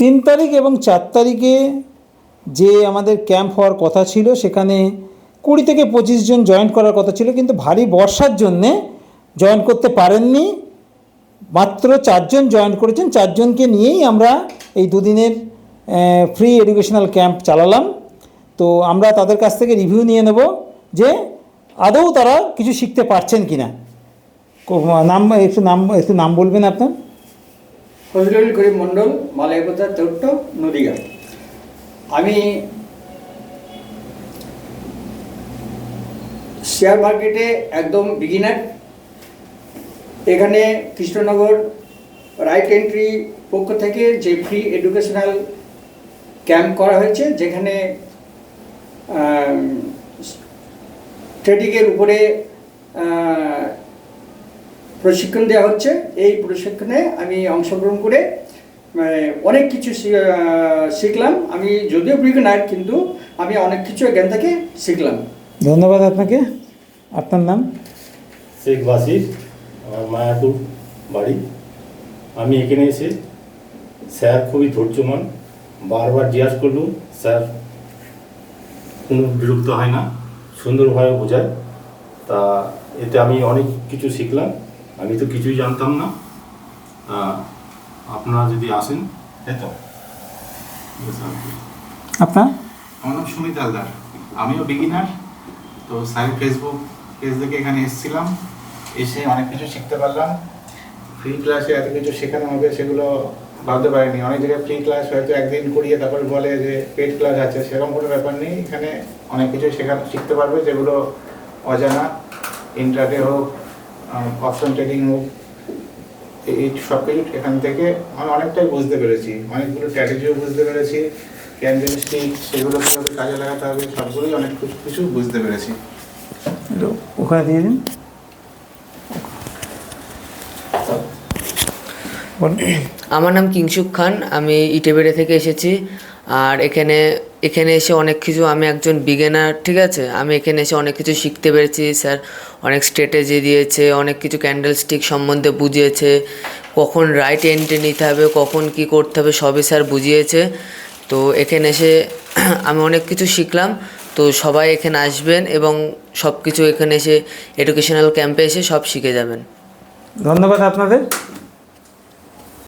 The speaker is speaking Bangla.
তিন তারিখ এবং চার তারিখে যে আমাদের ক্যাম্প হওয়ার কথা ছিল, সেখানে কুড়ি থেকে পঁচিশ জন জয়েন করার কথা ছিল, কিন্তু ভারী বর্ষার জন্যে জয়েন করতে পারেননি। মাত্র চারজন জয়েন করেছেন চারজনকে নিয়েই আমরা এই দুদিনের ফ্রি এডুকেশনাল ক্যাম্প চালালাম। তো আমরা তাদের কাছ থেকে রিভিউ নিয়ে নেব যে আদৌ তারা কিছু শিখতে পারছেন কি না নাম, একটু নাম একটু নাম বলবেন আপনার? ফজলুল করিম মণ্ডল, মালাইপথা, চৌট্ট নদীয়া আমি শেয়ার মার্কেটে একদম বিগিনার এখানে কৃষ্ণনগর রাইট এন্ট্রি পক্ষ থেকে যে ফ্রি এডুকেশনাল ক্যাম্প করা হয়েছে, যেখানে ট্রেডিংয়ের উপরে প্রশিক্ষণ দেওয়া হচ্ছে। এই প্রশিক্ষণে আমি অংশগ্রহণ করে মানে, অনেক কিছু শিখলাম। আমি যদিও বিগিনার কিন্তু আমি অনেক কিছু এখান থেকে শিখলাম। ধন্যবাদ আপনাকে। আপনার নাম? শেখ বাসির আমার মায়াপুর বাড়ি। আমি এখানে এসে স্যার খুবই ধৈর্যমান বারবার জিজ্ঞাসা করলুম স্যার কোনো বিরক্ত হয় না সুন্দরভাবে বোঝায়। তা এতে আমি অনেক কিছু শিখলাম। আমি তো কিছুই জানতাম না। আপনারা যদি আসেন তাই তো। Yes, sir. আপনার? আমার নাম সুমিত হালদার। আমিও বিগিনার তো স্যারের ফেসবুক পেজ থেকে এখানে এসেছিলাম। এসে অনেক কিছু শিখতে পারলাম। ফ্রি ক্লাসে এত কিছু শেখানো হবে সেগুলো ভাবতে পারিনি। অনেক জায়গায় ফ্রি ক্লাস হয়তো একদিন করিয়ে তারপর বলে যে পেড ক্লাস আছে সেরকম কোনো ব্যাপার নেই। এখানে অনেক কিছু শেখানো শিখতে পারবে যেগুলো অজানা। ইন্টারডে হোক অপশন ট্রেডিং হোক এই- সব কিছু এখান থেকে আমি অনেকটাই বুঝতে পেরেছি। অনেকগুলো স্ট্র্যাটেজিও বুঝতে পেরেছি। ক্যান্ডেল স্টিক সেগুলো কীভাবে কাজে লাগাতে হবে সবগুলোই অনেক কিছু কিছু বুঝতে পেরেছি। ওখানে দিয়ে দিন। আমার নাম কিংসুক খান আমি ইটেবেড়ে থেকে এসেছি। আর এখানে এখানে এসে অনেক কিছু, আমি একজন বিগেনার ঠিক আছে? আমি এখানে এসে অনেক কিছু শিখতে পেরেছি, স্যার। অনেক স্ট্র্যাটেজি দিয়েছে, অনেক কিছু ক্যান্ডেল স্টিক সম্বন্ধে বুঝিয়েছে। কখন রাইট এন্ট্রি নিতে হবে, কখন কি করতে হবে, সবই স্যার বুঝিয়েছে। তো এখানে এসে আমি অনেক কিছু শিখলাম। তো সবাই এখানে আসবেন এবং সব কিছু এখানে এসে এডুকেশনাল ক্যাম্পে এসে সব শিখে যাবেন। ধন্যবাদ আপনাদের।